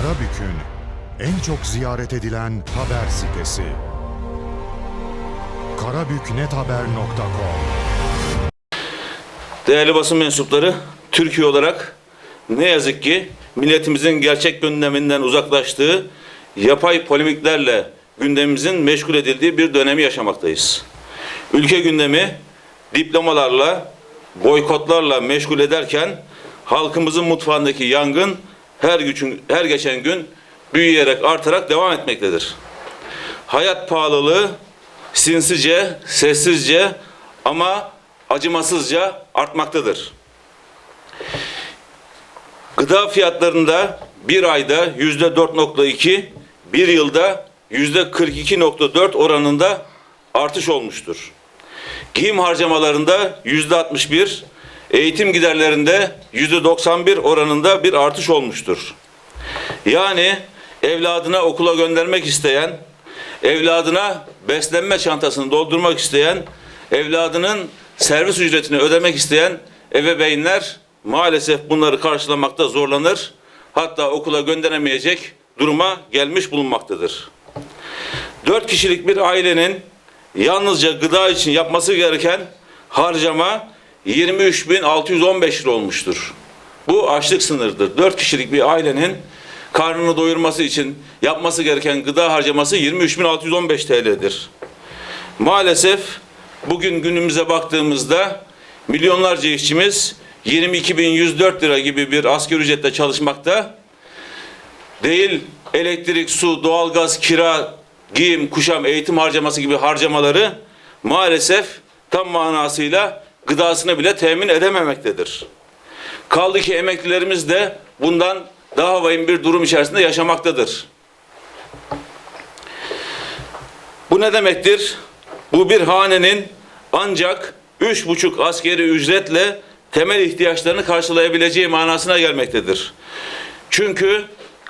Karabük'ün en çok ziyaret edilen haber sitesi. karabüknethaber.com Değerli basın mensupları, Türkiye olarak ne yazık ki milletimizin gerçek gündeminden uzaklaştığı yapay polemiklerle gündemimizin meşgul edildiği bir dönemi yaşamaktayız. Ülke gündemi diplomalarla, boykotlarla meşgul ederken halkımızın mutfağındaki yangın her gün her geçen gün büyüyerek artarak devam etmektedir. Hayat pahalılığı sinsice, sessizce ama acımasızca artmaktadır. Gıda fiyatlarında bir ayda yüzde 4.2, bir yılda yüzde 42.4 oranında artış olmuştur. Giyim harcamalarında yüzde 61, eğitim giderlerinde yüzde 91 oranında bir artış olmuştur. Yani evladına okula göndermek isteyen, evladına beslenme çantasını doldurmak isteyen, evladının servis ücretini ödemek isteyen ebeveynler maalesef bunları karşılamakta zorlanır. Hatta okula gönderemeyecek duruma gelmiş bulunmaktadır. Dört kişilik bir ailenin yalnızca gıda için yapması gereken harcama 23.615 lira olmuştur. Bu açlık sınırıdır. Dört kişilik bir ailenin karnını doyurması için yapması gereken gıda harcaması 23.615 TL'dir. Maalesef bugün günümüze baktığımızda milyonlarca işçimiz 22.104 lira gibi bir asgari ücretle çalışmakta. Değil elektrik, su, doğalgaz, kira, giyim, kuşam, eğitim harcaması gibi harcamaları maalesef tam manasıyla gıdasını bile temin edememektedir. Kaldı ki emeklilerimiz de bundan daha vahim bir durum içerisinde yaşamaktadır. Bu ne demektir? Bu bir hanenin ancak üç buçuk askeri ücretle temel ihtiyaçlarını karşılayabileceği manasına gelmektedir. Çünkü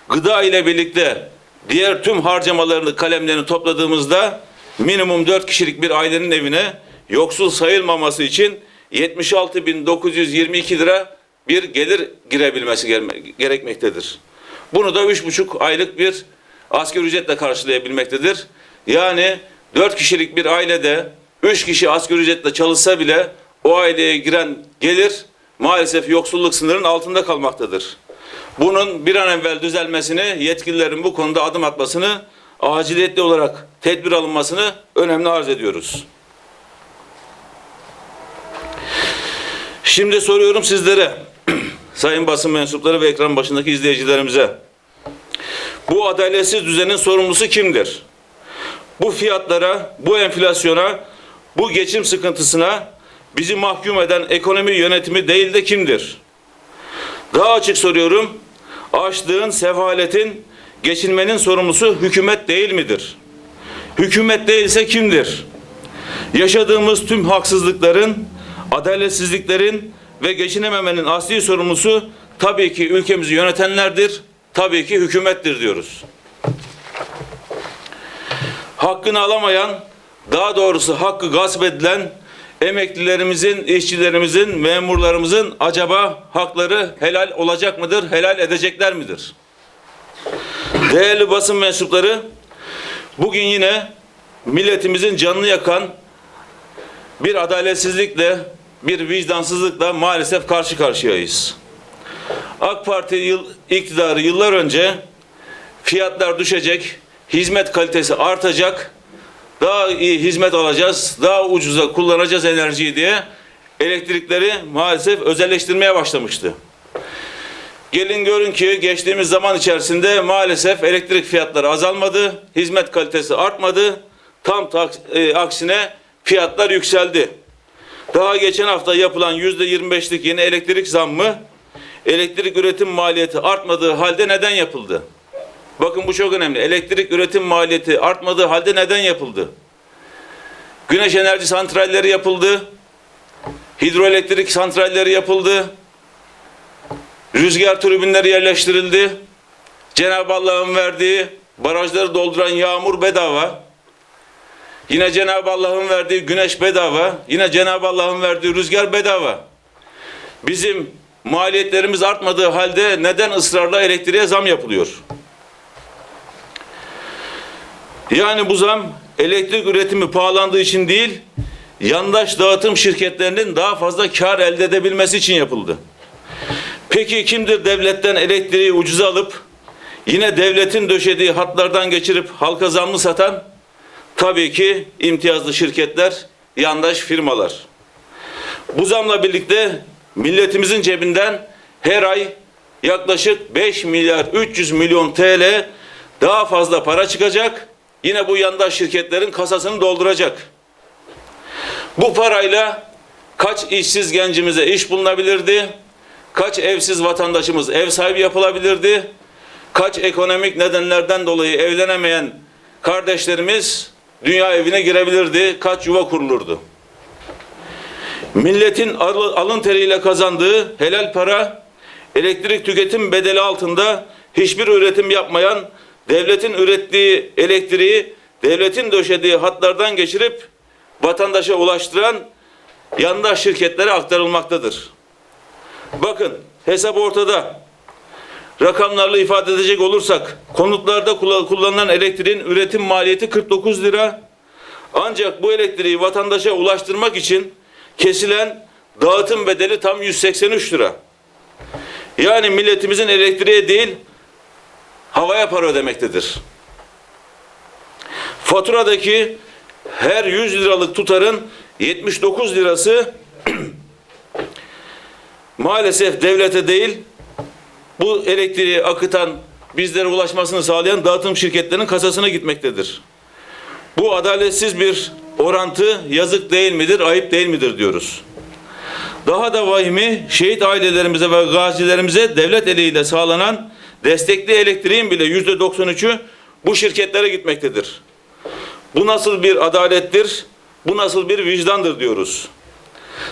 gıda ile birlikte diğer tüm harcamalarını kalemlerini topladığımızda minimum dört kişilik bir ailenin evine yoksul sayılmaması için 76.922 lira bir gelir girebilmesi gerekmektedir. Bunu da üç buçuk aylık bir asgari ücretle karşılayabilmektedir. Yani dört kişilik bir ailede üç kişi asgari ücretle çalışsa bile o aileye giren gelir maalesef yoksulluk sınırının altında kalmaktadır. Bunun bir an evvel düzelmesini, yetkililerin bu konuda adım atmasını, aciliyetli olarak tedbir alınmasını önemli arz ediyoruz. Şimdi soruyorum sizlere, sayın basın mensupları ve ekran başındaki izleyicilerimize. Bu adaletsiz düzenin sorumlusu kimdir? Bu fiyatlara, bu enflasyona, bu geçim sıkıntısına bizi mahkum eden ekonomi yönetimi değil de kimdir? Daha açık soruyorum. Açlığın, sefaletin, geçinmenin sorumlusu hükümet değil midir? Hükümet değilse kimdir? Yaşadığımız tüm haksızlıkların, adaletsizliklerin ve geçinememenin asli sorumlusu tabii ki ülkemizi yönetenlerdir, tabii ki hükümettir diyoruz. Hakkını alamayan, daha doğrusu hakkı gasp edilen emeklilerimizin, işçilerimizin, memurlarımızın acaba hakları helal olacak mıdır, helal edecekler midir? Değerli basın mensupları, bugün yine milletimizin canını yakan bir adaletsizlikle, bir vicdansızlıkla maalesef karşı karşıyayız. AK Parti yıl, iktidarı yıllar önce fiyatlar düşecek, hizmet kalitesi artacak, daha iyi hizmet alacağız, daha ucuza kullanacağız enerjiyi diye elektrikleri maalesef özelleştirmeye başlamıştı. Gelin görün ki geçtiğimiz zaman içerisinde maalesef elektrik fiyatları azalmadı, hizmet kalitesi artmadı. Tam e, aksine fiyatlar yükseldi. Daha geçen hafta yapılan yüzde 25'lik yeni elektrik zammı elektrik üretim maliyeti artmadığı halde neden yapıldı? Bakın bu çok önemli. Elektrik üretim maliyeti artmadığı halde neden yapıldı? Güneş enerji santralleri yapıldı. Hidroelektrik santralleri yapıldı. Rüzgar türbinleri yerleştirildi. Cenab-ı Allah'ın verdiği barajları dolduran yağmur bedava. Yine Cenab-ı Allah'ın verdiği güneş bedava. Yine Cenab-ı Allah'ın verdiği rüzgar bedava. Bizim maliyetlerimiz artmadığı halde neden ısrarla elektriğe zam yapılıyor? Yani bu zam elektrik üretimi pahalandığı için değil, yandaş dağıtım şirketlerinin daha fazla kar elde edebilmesi için yapıldı. Peki kimdir devletten elektriği ucuza alıp yine devletin döşediği hatlardan geçirip halka zamlı satan? Tabii ki imtiyazlı şirketler, yandaş firmalar. Bu zamla birlikte milletimizin cebinden her ay yaklaşık 5 milyar 300 milyon TL daha fazla para çıkacak. Yine bu yandaş şirketlerin kasasını dolduracak. Bu parayla kaç işsiz gencimize iş bulunabilirdi? Kaç evsiz vatandaşımız ev sahibi yapılabilirdi? Kaç ekonomik nedenlerden dolayı evlenemeyen kardeşlerimiz dünya evine girebilirdi? Kaç yuva kurulurdu? Milletin al- alın teriyle kazandığı helal para elektrik tüketim bedeli altında hiçbir üretim yapmayan devletin ürettiği elektriği devletin döşediği hatlardan geçirip vatandaşa ulaştıran yandaş şirketlere aktarılmaktadır. Bakın hesap ortada. Rakamlarla ifade edecek olursak konutlarda kullan- kullanılan elektriğin üretim maliyeti 49 lira. Ancak bu elektriği vatandaşa ulaştırmak için kesilen dağıtım bedeli tam 183 lira. Yani milletimizin elektriğe değil havaya para ödemektedir. Faturadaki her 100 liralık tutarın 79 lirası maalesef devlete değil bu elektriği akıtan bizlere ulaşmasını sağlayan dağıtım şirketlerinin kasasına gitmektedir. Bu adaletsiz bir orantı yazık değil midir, ayıp değil midir diyoruz. Daha da vahimi şehit ailelerimize ve gazilerimize devlet eliyle sağlanan destekli elektriğin bile yüzde 93'ü bu şirketlere gitmektedir. Bu nasıl bir adalettir, bu nasıl bir vicdandır diyoruz.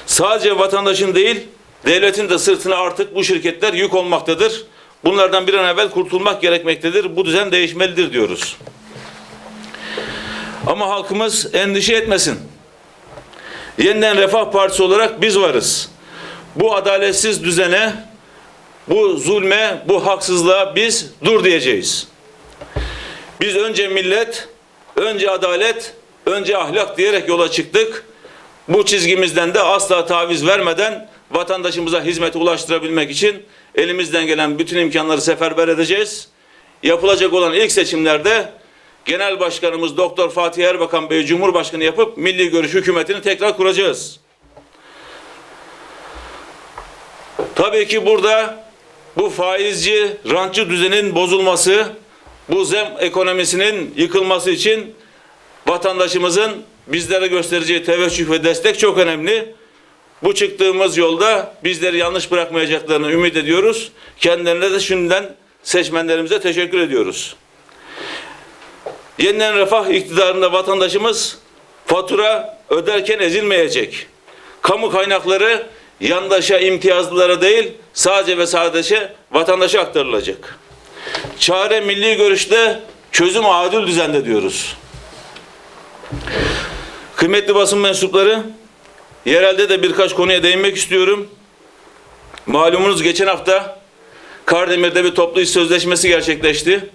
Sadece vatandaşın değil, devletin de sırtına artık bu şirketler yük olmaktadır. Bunlardan bir an evvel kurtulmak gerekmektedir. Bu düzen değişmelidir diyoruz. Ama halkımız endişe etmesin. Yeniden Refah Partisi olarak biz varız. Bu adaletsiz düzene, bu zulme, bu haksızlığa biz dur diyeceğiz. Biz önce millet, önce adalet, önce ahlak diyerek yola çıktık. Bu çizgimizden de asla taviz vermeden vatandaşımıza hizmeti ulaştırabilmek için elimizden gelen bütün imkanları seferber edeceğiz. Yapılacak olan ilk seçimlerde Genel Başkanımız Doktor Fatih Erbakan Bey Cumhurbaşkanı yapıp Milli Görüş hükümetini tekrar kuracağız. Tabii ki burada bu faizci, rantçı düzenin bozulması, bu zem ekonomisinin yıkılması için vatandaşımızın bizlere göstereceği teveccüh ve destek çok önemli. Bu çıktığımız yolda bizleri yanlış bırakmayacaklarını ümit ediyoruz. Kendilerine de şimdiden seçmenlerimize teşekkür ediyoruz. Yeniden refah iktidarında vatandaşımız fatura öderken ezilmeyecek. Kamu kaynakları yandaşa, imtiyazlılara değil sadece ve sadece vatandaşa aktarılacak. Çare milli görüşte, çözüm adil düzende diyoruz. Kıymetli basın mensupları, yerelde de birkaç konuya değinmek istiyorum. Malumunuz geçen hafta Kardemir'de bir toplu iş sözleşmesi gerçekleşti.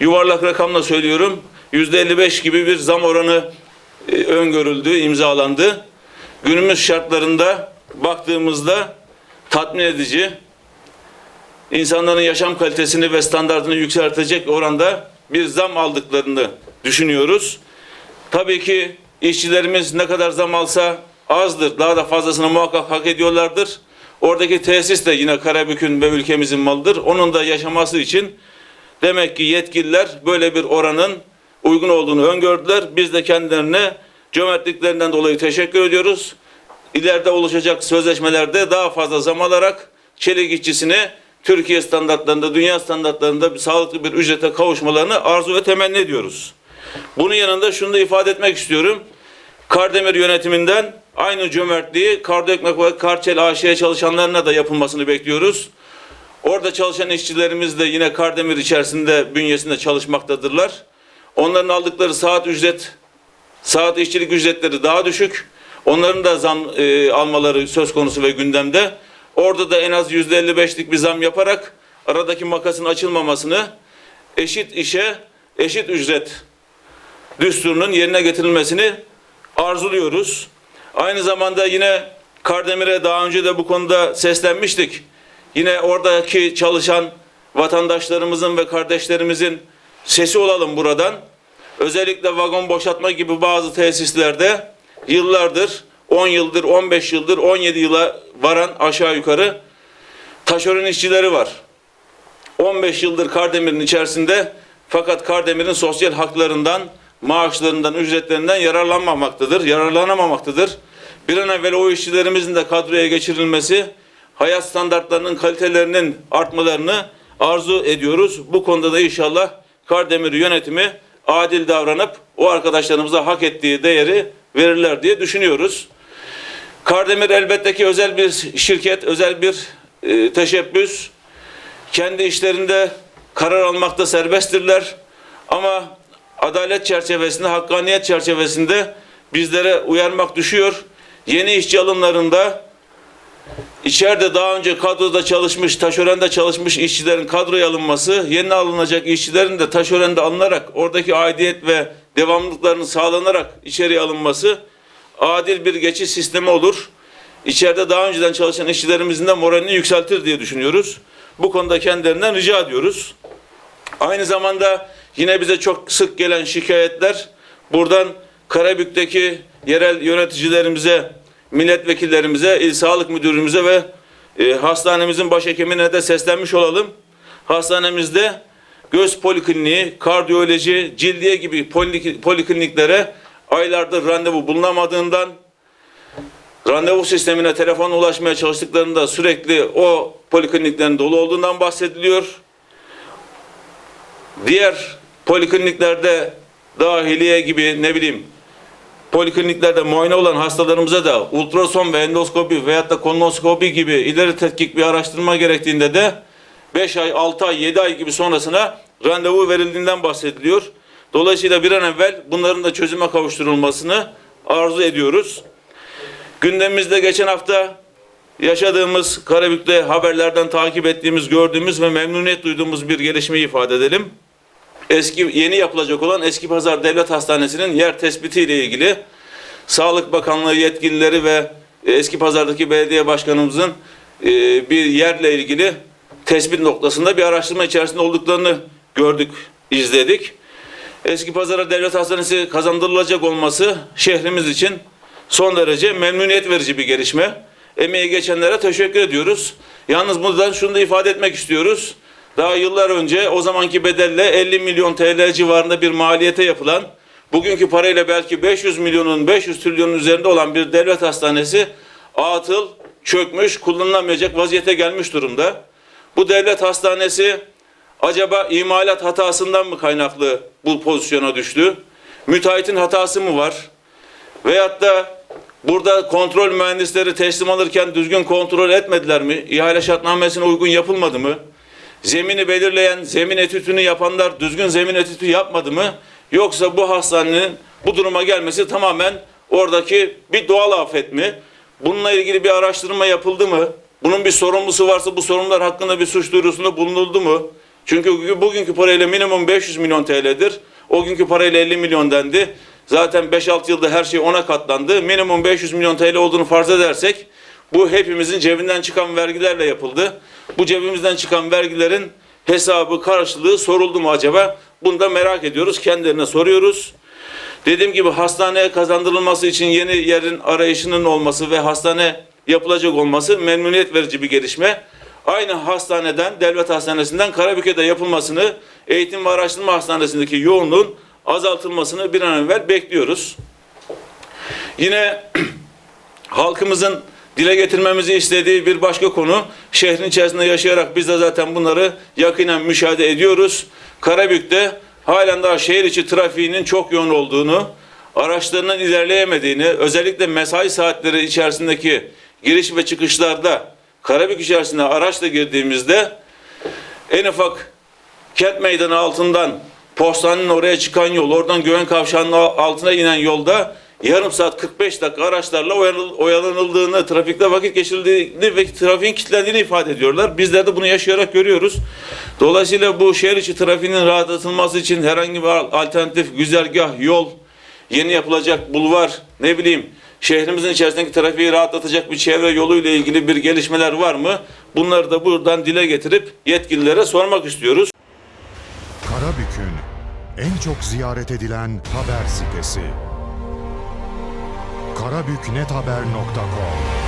Yuvarlak rakamla söylüyorum. Yüzde 55 gibi bir zam oranı e, öngörüldü, imzalandı. Günümüz şartlarında baktığımızda tatmin edici, insanların yaşam kalitesini ve standartını yükseltecek oranda bir zam aldıklarını düşünüyoruz. Tabii ki işçilerimiz ne kadar zam alsa azdır. Daha da fazlasını muhakkak hak ediyorlardır. Oradaki tesis de yine Karabük'ün ve ülkemizin malıdır. Onun da yaşaması için demek ki yetkililer böyle bir oranın uygun olduğunu öngördüler. Biz de kendilerine cömertliklerinden dolayı teşekkür ediyoruz. İleride oluşacak sözleşmelerde daha fazla zam alarak çelik işçisine Türkiye standartlarında, dünya standartlarında bir sağlıklı bir ücrete kavuşmalarını arzu ve temenni ediyoruz. Bunun yanında şunu da ifade etmek istiyorum. Kardemir yönetiminden aynı cömertliği Kardekmek ve Karçel AŞ'ye çalışanlarına da yapılmasını bekliyoruz. Orada çalışan işçilerimiz de yine Kardemir içerisinde bünyesinde çalışmaktadırlar. Onların aldıkları saat ücret, saat işçilik ücretleri daha düşük. Onların da zam e, almaları söz konusu ve gündemde. Orada da en az yüzde 55'lik bir zam yaparak aradaki makasın açılmamasını eşit işe eşit ücret düsturunun yerine getirilmesini arzuluyoruz. Aynı zamanda yine Kardemir'e daha önce de bu konuda seslenmiştik. Yine oradaki çalışan vatandaşlarımızın ve kardeşlerimizin sesi olalım buradan. Özellikle vagon boşaltma gibi bazı tesislerde yıllardır, 10 yıldır, 15 yıldır, 17 yıla varan aşağı yukarı taşeron işçileri var. 15 yıldır Kardemir'in içerisinde fakat Kardemir'in sosyal haklarından, maaşlarından, ücretlerinden yararlanmamaktadır, yararlanamamaktadır. Bir an evvel o işçilerimizin de kadroya geçirilmesi, hayat standartlarının kalitelerinin artmalarını arzu ediyoruz. Bu konuda da inşallah Kardemir yönetimi adil davranıp o arkadaşlarımıza hak ettiği değeri verirler diye düşünüyoruz. Kardemir elbette ki özel bir şirket, özel bir e, teşebbüs. Kendi işlerinde karar almakta serbesttirler. Ama adalet çerçevesinde, hakkaniyet çerçevesinde bizlere uyarmak düşüyor. Yeni işçi alımlarında içeride daha önce kadroda çalışmış, taşörende çalışmış işçilerin kadroya alınması, yeni alınacak işçilerin de taşörende alınarak oradaki aidiyet ve devamlılıklarının sağlanarak içeriye alınması adil bir geçiş sistemi olur. İçeride daha önceden çalışan işçilerimizin de moralini yükseltir diye düşünüyoruz. Bu konuda kendilerinden rica ediyoruz. Aynı zamanda yine bize çok sık gelen şikayetler buradan Karabük'teki yerel yöneticilerimize, milletvekillerimize, il sağlık müdürümüze ve e, hastanemizin başhekimine de seslenmiş olalım. Hastanemizde göz polikliniği, kardiyoloji, cildiye gibi polik- polikliniklere aylardır randevu bulunamadığından randevu sistemine telefon ulaşmaya çalıştıklarında sürekli o polikliniklerin dolu olduğundan bahsediliyor. Diğer polikliniklerde dahiliye gibi ne bileyim polikliniklerde muayene olan hastalarımıza da ultrason ve endoskopi veyahut da kolonoskopi gibi ileri tetkik bir araştırma gerektiğinde de 5 ay, 6 ay, 7 ay gibi sonrasına randevu verildiğinden bahsediliyor. Dolayısıyla bir an evvel bunların da çözüme kavuşturulmasını arzu ediyoruz. Gündemimizde geçen hafta yaşadığımız Karabük'te haberlerden takip ettiğimiz, gördüğümüz ve memnuniyet duyduğumuz bir gelişmeyi ifade edelim. Eski yeni yapılacak olan Eski Pazar Devlet Hastanesi'nin yer tespiti ile ilgili Sağlık Bakanlığı yetkilileri ve Eski Pazar'daki belediye başkanımızın e, bir yerle ilgili tespit noktasında bir araştırma içerisinde olduklarını gördük, izledik. Eski Pazar'a Devlet Hastanesi kazandırılacak olması şehrimiz için son derece memnuniyet verici bir gelişme. Emeği geçenlere teşekkür ediyoruz. Yalnız buradan şunu da ifade etmek istiyoruz. Daha yıllar önce o zamanki bedelle 50 milyon TL civarında bir maliyete yapılan, bugünkü parayla belki 500 milyonun 500 trilyonun üzerinde olan bir devlet hastanesi atıl, çökmüş, kullanılamayacak vaziyete gelmiş durumda. Bu devlet hastanesi acaba imalat hatasından mı kaynaklı bu pozisyona düştü? Müteahhitin hatası mı var? Veyahut da burada kontrol mühendisleri teslim alırken düzgün kontrol etmediler mi? İhale şartnamesine uygun yapılmadı mı? Zemini belirleyen, zemin etütünü yapanlar düzgün zemin etütü yapmadı mı? Yoksa bu hastanenin bu duruma gelmesi tamamen oradaki bir doğal afet mi? Bununla ilgili bir araştırma yapıldı mı? Bunun bir sorumlusu varsa bu sorumlular hakkında bir suç duyurusunda bulunuldu mu? Çünkü bugünkü parayla minimum 500 milyon TL'dir. O günkü parayla 50 milyon dendi. Zaten 5-6 yılda her şey ona katlandı. Minimum 500 milyon TL olduğunu farz edersek bu hepimizin cebinden çıkan vergilerle yapıldı. Bu cebimizden çıkan vergilerin hesabı, karşılığı soruldu mu acaba? Bunu da merak ediyoruz. Kendilerine soruyoruz. Dediğim gibi hastaneye kazandırılması için yeni yerin arayışının olması ve hastane yapılacak olması memnuniyet verici bir gelişme. Aynı hastaneden, devlet hastanesinden Karabük'e de yapılmasını, eğitim ve araştırma hastanesindeki yoğunluğun azaltılmasını bir an evvel bekliyoruz. Yine halkımızın dile getirmemizi istediği bir başka konu şehrin içerisinde yaşayarak biz de zaten bunları yakinen müşahede ediyoruz. Karabük'te halen daha şehir içi trafiğinin çok yoğun olduğunu, araçlarının ilerleyemediğini, özellikle mesai saatleri içerisindeki giriş ve çıkışlarda Karabük içerisinde araçla girdiğimizde en ufak kent meydanı altından postanenin oraya çıkan yol, oradan Güven Kavşağı'nın altına inen yolda yarım saat 45 dakika araçlarla oyalanıl- oyalanıldığını, trafikte vakit geçirildiğini ve trafiğin kilitlendiğini ifade ediyorlar. Bizler de bunu yaşayarak görüyoruz. Dolayısıyla bu şehir içi trafiğinin rahatlatılması için herhangi bir alternatif güzergah, yol, yeni yapılacak bulvar, ne bileyim şehrimizin içerisindeki trafiği rahatlatacak bir çevre yolu ile ilgili bir gelişmeler var mı? Bunları da buradan dile getirip yetkililere sormak istiyoruz. Karabük'ün en çok ziyaret edilen haber sitesi. karabüknethaber.com